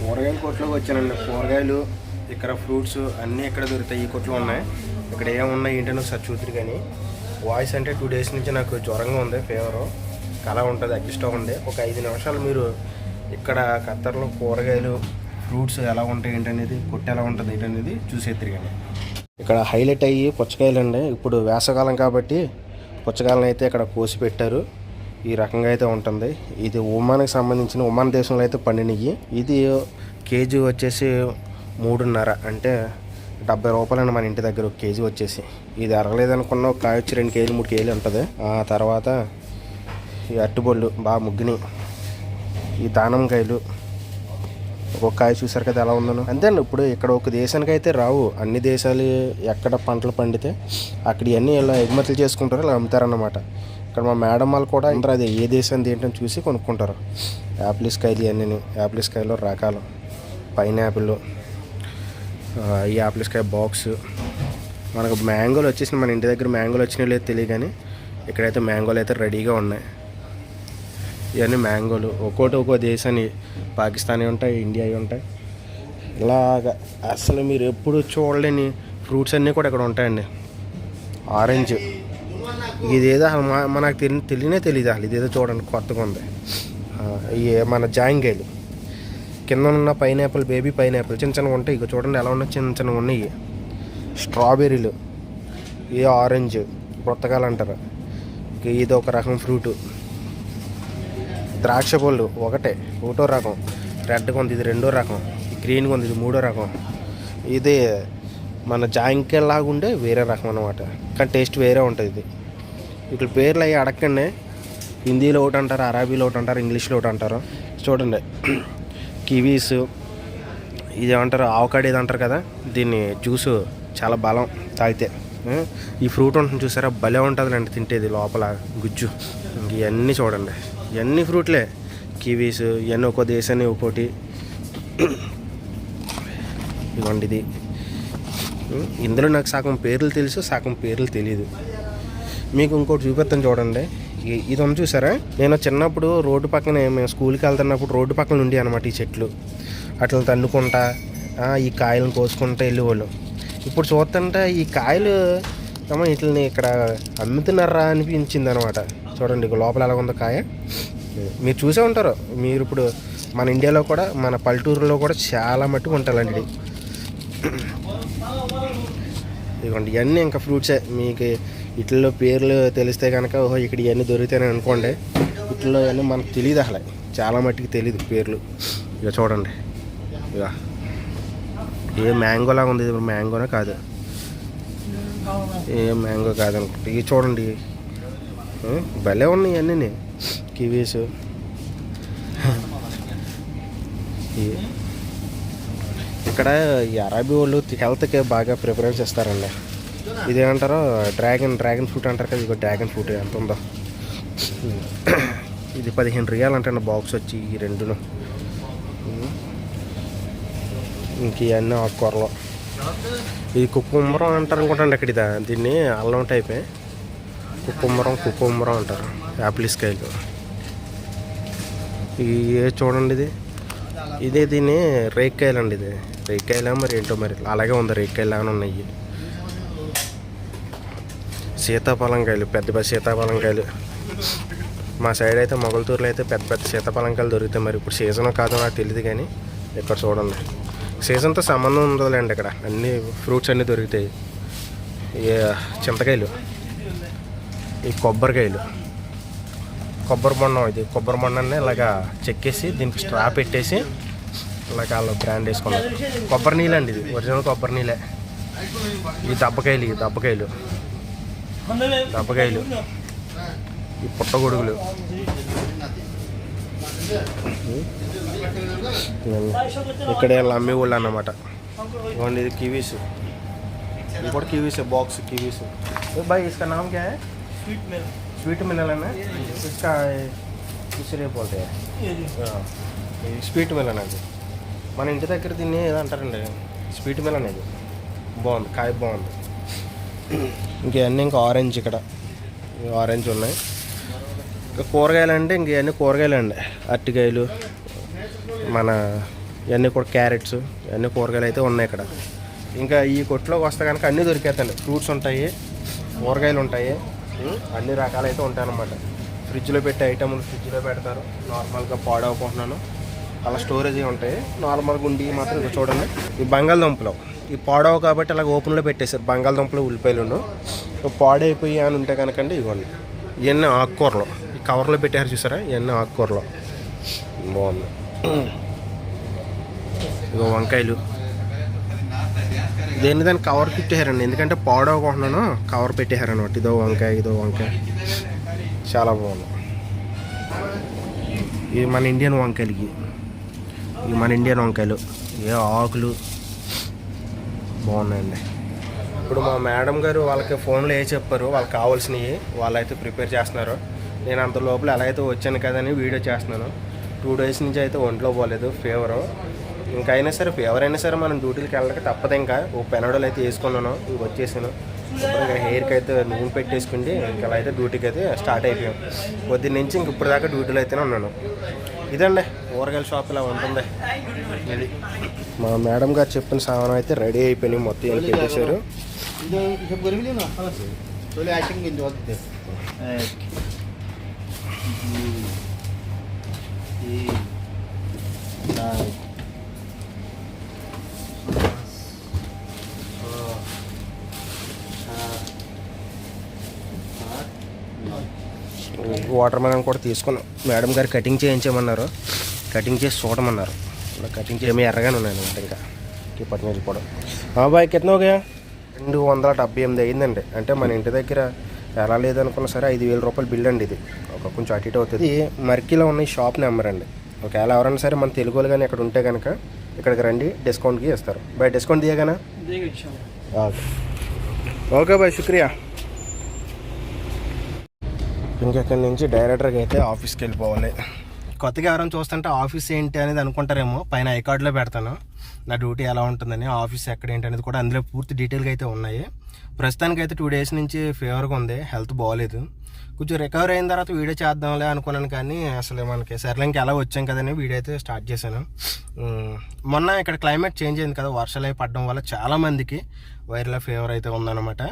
కూరగాయల కొట్లోకి వచ్చానండి. కూరగాయలు ఇక్కడ ఫ్రూట్స్ అన్నీ ఇక్కడ దొరుకుతాయి. ఈ కొట్లు ఉన్నాయి. ఇక్కడ ఏమున్నాయి ఏంటని ఒకసారి చూతురు కానీ వాయిస్ అంటే టూ డేస్ నుంచి నాకు జ్వరంగా ఉంది ఫీవర్ అలా ఉంటుంది అడ్జస్ట్ అవ్వండి. ఒక ఐదు నిమిషాలు మీరు ఇక్కడ ఖత్తర్లో కూరగాయలు ఫ్రూట్స్ ఎలా ఉంటాయి ఏంటనేది కొట్టు ఎలా ఉంటుంది ఏంటనేది చూసేద్దరు కానీ. ఇక్కడ హైలైట్ అయ్యి పుచ్చకాయలు అండి ఇప్పుడు వేసవకాలం కాబట్టి పుచ్చకాయలను అయితే ఇక్కడ కోసి పెట్టారు. ఈ రకంగా అయితే ఉంటుంది. ఇది ఒమాన్కి సంబంధించిన ఒమాన్ దేశంలో అయితే పండినవి ఇది కేజీ వచ్చేసి మూడున్నర అంటే డెబ్బై రూపాయలండి మన ఇంటి దగ్గర ఒక కేజీ వచ్చేసి. ఇది అరగలేదనుకున్న ఒక కాయ వచ్చి రెండు కేజీలు మూడు కేజీలు ఉంటుంది. ఆ తర్వాత ఈ అట్టుబొళ్ళు బాగా ముగ్గిని ఈ దానంకాయలు ఒక్కొక్క కాయ చూసారు కదా ఎలా ఉందను. అంతేనండి ఇప్పుడు ఇక్కడ ఒక దేశానికి అయితే రావు. అన్ని దేశాలు ఎక్కడ పంటలు పండితే అక్కడ ఇవన్నీ ఇలా ఎగుమతులు చేసుకుంటారు ఇలా అమ్ముతారన్నమాట. ఇక్కడ మా మేడం వాళ్ళు కూడా అందరూ అది ఏ దేశం ఏంటని చూసి కొనుక్కుంటారు. యాపిల్స్కైలు ఇవన్నీ యాపిల్ కాయలు రకాలు. పైనాపిల్ ఈ యాపిల్స్కాయ బాక్స్. మనకు మ్యాంగోలు వచ్చేసి మన ఇంటి దగ్గర మ్యాంగోలు వచ్చినాయి లేదు తెలియదు కానీ ఇక్కడైతే మ్యాంగోలు అయితే రెడీగా ఉన్నాయి. ఇవన్నీ మ్యాంగోలు. ఒక్కోటి ఒక్కో దేశాన్ని పాకిస్తానీ ఉంటాయి ఇండియా ఉంటాయి. ఇలాగ అసలు మీరు ఎప్పుడు చూడలేని ఫ్రూట్స్ అన్నీ కూడా ఇక్కడ ఉంటాయండి. ఆరెంజ్. ఇదేదో అసలు మా మనకు తెలి తెలియనే తెలియదు అసలు. ఇదేదో చూడండి కొత్తగా ఉంది. ఈ మన జాయింకాయలు కింద ఉన్న పైనాపిల్ బేబీ పైనాపిల్ చిన్న చిన్నగా ఉంటాయి. ఇక చూడండి ఎలా ఉన్నాయి? చిన్న చిన్నగా ఉన్నాయి. స్ట్రాబెర్రీలు. ఇది ఆరెంజ్ పుస్తకాలు అంటారు. ఇక ఇది ఒక రకం ఫ్రూటు. ద్రాక్ష పళ్ళు ఒకటే ఒకటో రకం. రెడ్గా ఉంది ఇది రెండో రకం. గ్రీన్గా ఉంది ఇది మూడో రకం. ఇది మన జాంకాయ లాగా ఉండే వేరే రకం అనమాట కానీ టేస్ట్ వేరే ఉంటుంది ఇది. ఇట్లా పేర్లు అవి అడగండి హిందీలో ఒకటి అంటారు అరబీలో ఒకటి అంటారు ఇంగ్లీష్లో ఒకటి అంటారు. చూడండి. కివీస్ ఇది ఏమంటారు ఆవకాడ ఇది అంటారు కదా దీన్ని జ్యూస్ చాలా బలం తాగితే. ఈ ఫ్రూట్ ఉంటుంది చూసారా? భలే ఉంటుంది అండి తింటేది లోపల గుజ్జు. ఇవన్నీ చూడండి. ఇవన్నీ ఫ్రూట్లే. కివీస్ ఇవన్నీ ఒక్కో దేశాన్ని ఒక్కోటి. ఇదిగోండి ఇది. ఇందులో నాకు సగం పేర్లు తెలుసు సగం పేర్లు తెలియదు మీకు ఇంకోటి చూపిస్తాను చూడండి. ఇది ఉంది చూసారా? నేను చిన్నప్పుడు రోడ్డు పక్కన మేము స్కూల్కి వెళ్తున్నప్పుడు రోడ్డు పక్కన ఉండి అనమాట ఈ చెట్లు. అట్లా తన్నుకుంటా ఈ కాయలను కోసుకుంటా వెళ్ళేవాళ్ళు. ఇప్పుడు చూస్తుంటే ఈ కాయలు అమ్మ వీటిని ఇక్కడ అమ్ముతున్నారా అనిపించింది అనమాట చూడండి ఇక లోపల ఎలా ఉందో కాయ. మీరు చూసే ఉంటారు. మీరు ఇప్పుడు మన ఇండియాలో కూడా మన పల్లెటూరులో కూడా చాలా మట్టుకు ఉంటాలండి ఇదిగోండి ఇవన్నీ ఇంకా ఫ్రూట్సే. మీకు ఇట్లలో పేర్లు తెలిస్తే కనుక ఓహో ఇక్కడ ఇవన్నీ దొరుకుతాయని అనుకోండి. వీటిల్లో ఇవన్నీ మనకు తెలియదు అసలు. చాలా మట్టుకు తెలియదు పేర్లు. ఇక చూడండి. ఇక ఏ మ్యాంగోలా ఉంది. ఇది మ్యాంగోనే కాదు. ఏ మ్యాంగో కాదనుకుంటా. ఇవి చూడండి. భలే ఉన్నాయి అన్నీ కివీస్. ఇక్కడ ఈ అరబీ వాళ్ళు హెల్త్కి బాగా ప్రిఫరెన్స్ ఇస్తారండి ఇదేమంటారు? డ్రాగన్ డ్రాగన్ ఫ్రూట్ అంటారు కదా ఇక డ్రాగన్ ఫ్రూట్ ఎంత ఉందో. ఇది పదిహేను రియాలు అంటే బాక్స్ వచ్చి ఈ రెండును. ఇంక ఇవన్నీ ఆకుకూరలు ఇది కుక్కుమరం అంటారు అనుకుంటాండి అక్కడ ఇది దీన్ని అల్లం టైపే కుక్కుమరం కుక్కుమరం అంటారు. యాపిల్స్ కాయలు ఈ ఏ చూడండి ఇది. ఇదే దీన్ని రేక్కాయలు అండి ఇది. రేక్కాయలా మరి ఏంటో మరి. అలాగే ఉంది రేక్కాయలు ఉన్నాయి. సీతాఫలం కాయలు పెద్ద పెద్ద సీతాఫలం కాయలు మా సైడ్ అయితే మొగల్తూరులో అయితే పెద్ద పెద్ద సీతాఫలం కాయలు దొరుకుతాయి మరి. ఇప్పుడు సీజన్ కాదో నాకు తెలియదు కానీ ఇక్కడ చూడండి. సీజన్తో సంబంధం ఉండదులేండి ఇక్కడ. అన్ని ఫ్రూట్స్ అన్నీ దొరుకుతాయి. ఈ చింతకాయలు. ఈ కొబ్బరికాయలు. కొబ్బరి బొండం ఇది. కొబ్బరి బొండాన్ని ఇలాగా చెక్కేసి దీనికి స్ట్రా పెట్టేసి ఇలాగ వాళ్ళు బ్రాండ్ వేసుకున్నారు కొబ్బరి నీళ్ళు అండి ఇది. ఒరిజినల్ కొబ్బరి నీళ్ళే. ఈ దబ్బకాయలు ఈ దబ్బకాయలు. దబ్బకాయలు. ఈ పుట్టగొడుగులు. Hmm. ఇక్కడ వీళ్ళు అమ్మేవాళ్ళు అన్నమాట. ఇవ్వండి ఇది కివీస్. ఇంకోటి కివీస్ బాక్స్ కివీస్. బాయ్ ఇసుక నామ్ క్యా స్వీట్ మిల్ స్వీట్ మిల్ అన్న ఇసుక ఇసురే పోతే స్వీట్ మిల్ అనేది మన ఇంటి దగ్గర దీన్ని ఏదో అంటారండి. స్వీట్ మిల్ అనేది. బాగుంది కాయ బాగుంది. ఇంకా అన్నీ ఇంకా ఆరెంజ్ ఇక్కడ. ఆరెంజ్ ఉన్నాయి. ఇంకా కూరగాయలు అంటే ఇంక ఇవన్నీ కూరగాయలు అండి. అరటికాయలు మన ఇవన్నీ కూడా క్యారెట్స్ ఇవన్నీ కూరగాయలు అయితే ఉన్నాయి ఇక్కడ. ఇంకా ఈ కొట్లోకి వస్తే కనుక అన్నీ దొరికేస్తాయండి. ఫ్రూట్స్ ఉంటాయి కూరగాయలు ఉంటాయి. అన్ని రకాలైతే ఉంటాయి అన్నమాట ఫ్రిడ్జ్లో పెట్టే ఐటమ్లు ఫ్రిడ్జ్లో పెడతారు. నార్మల్గా పాడవకుంటున్నాను అలా స్టోరేజ్ ఉంటాయి. నార్మల్గా ఉండి మాత్రం ఇక చూడండి. ఈ బంగాళదుంపలు. ఈ పాడవు కాబట్టి అలా ఓపెన్లో పెట్టేశారు. బంగాళదుంపలు ఉల్లిపాయలు పాడైపోయి అని ఉంటే కనుకండి ఇవ్వండి ఇవన్నీ ఆకుకూరలు. కవర్లో పెట్టారు చూసారా? ఇవన్నీ ఆకుకూరలు. బాగుంది. ఇగో వంకాయలు. దేన్ని దాన్ని కవర్ పెట్టేశారండి. ఎందుకంటే పాడవకుంటున్నాను కవర్ పెట్టేశారనమాట ఇదో వంకాయ ఇదో వంకాయ. చాలా బాగుంది. ఇది మన ఇండియన్ వంకాయలకి ఇవి. మన ఇండియన్ వంకాయలు. ఏ ఆకులు. బాగున్నాయండి. ఇప్పుడు మా మేడం గారు వాళ్ళకి ఫోన్లో ఏ చెప్పారు? వాళ్ళకి కావాల్సినవి వాళ్ళైతే ప్రిపేర్ చేస్తున్నారు. నేను అంత లోపల ఎలా అయితే వచ్చాను కదని వీడియో చేస్తున్నాను. టూ డేస్ నుంచి అయితే ఒంట్లో పోలేదు ఫీవరు ఇంకా అయినా సరే ఫీవర్ అయినా సరే మనం డ్యూటీకి వెళ్ళక తప్పదు ఇంకా. ఓ పెనడోలు అయితే వేసుకున్నాను ఇంక వచ్చేసాను. ఇంకా హెయిర్కి అయితే నూనె పెట్టేసుకుంటే ఇంకా అలా అయితే డ్యూటీకి అయితే స్టార్ట్ అయిపోయాం. పొద్దున్న నుంచి ఇంక ఇప్పుడు దాకా డ్యూటీలో అయితేనే ఉన్నాను. ఇదండి కూరగాయల షాప్ ఇలా ఉంటుంది. ఇది మా మేడం గారు చెప్పిన సామాన్ అయితే రెడీ అయిపోయినాయి మొత్తం ఏం పెట్టేశారు. వాటర్ మెలన్ కూడా తీసుకున్నాం. మేడం గారు కటింగ్ చేయించమన్నారు కటింగ్ చేసి చూడమన్నారు. కటింగ్ చేయమే ఎర్రగానే ఉన్నాను ఇంకా. ఇప్పటి నుంచి కూడా. బాయ్ కింద ఒక రెండు వందల డెబ్బై ఎనిమిది అయిందండి. అంటే మన ఇంటి దగ్గర ఎలా లేదనుకున్నా సరే ఐదు వేల రూపాయలు బిల్ అండి ఇది. ఒక కొంచెం అటు ఇటు అవుతుంది. మర్కీలో ఉన్న ఈ షాప్ నెంబర్ అండి. ఒకవేళ ఎవరైనా సరే మన తెలుగు వాళ్ళు కానీ ఇక్కడ ఉంటే కనుక ఇక్కడికి రండి డిస్కౌంట్కి ఇస్తారు. బాయ్ డిస్కౌంట్ దియగానా ఓకే ఓకే బాయ్ శుక్రియా. ఇంకెక్కడి నుంచి డైరెక్టర్కి అయితే ఆఫీస్కి వెళ్ళిపోవాలి. కొత్తగా ఎవరైనా చూస్తుంటే ఆఫీస్ ఏంటి అనేది అనుకుంటారేమో పైన ఐ కార్డులో పెడతాను. నా డ్యూటీ ఎలా ఉంటుందని ఆఫీస్ ఎక్కడ ఏంటి అనేది కూడా అందులో పూర్తి డీటెయిల్గా అయితే ఉన్నాయి. ప్రస్తుతానికి అయితే టూ డేస్ నుంచి ఫీవర్గా ఉంది. హెల్త్ బాగోలేదు కొంచెం రికవర్ అయిన తర్వాత వీడియో చేద్దాంలే అనుకున్నాను కానీ అసలు మనకి సర్లే ఇంకా ఎలా వచ్చాం కదని వీడియో అయితే స్టార్ట్ చేశాను. మొన్న ఇక్కడ క్లైమేట్ చేంజ్ అయింది కదా వర్షాలు అయి పడడం వల్ల చాలామందికి వైరల్ ఫీవర్ అయితే ఉందన్నమాట.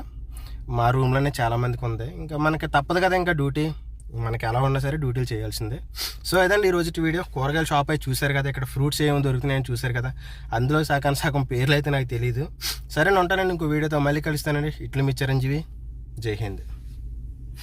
మా రూమ్లోనే చాలామందికి ఉంది. ఇంకా మనకి తప్పదు కదా ఇంకా డ్యూటీ మనకి ఎలా ఉన్నా సరే డ్యూటీలు చేయాల్సిందే. సో ఇదండి ఈ రోజు వీడియో? కూరగాయల షాప్ అయితే చూశారు కదా ఇక్కడ ఫ్రూట్స్ ఏమి దొరుకుతున్నాయని చూశారు కదా అందులో సగం సగం పేర్లు అయితే నాకు తెలియదు సరే ఉంటానండి ఇంకో వీడియోతో మళ్ళీ కలుస్తానండి. ఇట్లు మీ చిరంజీవి. జై హింద్.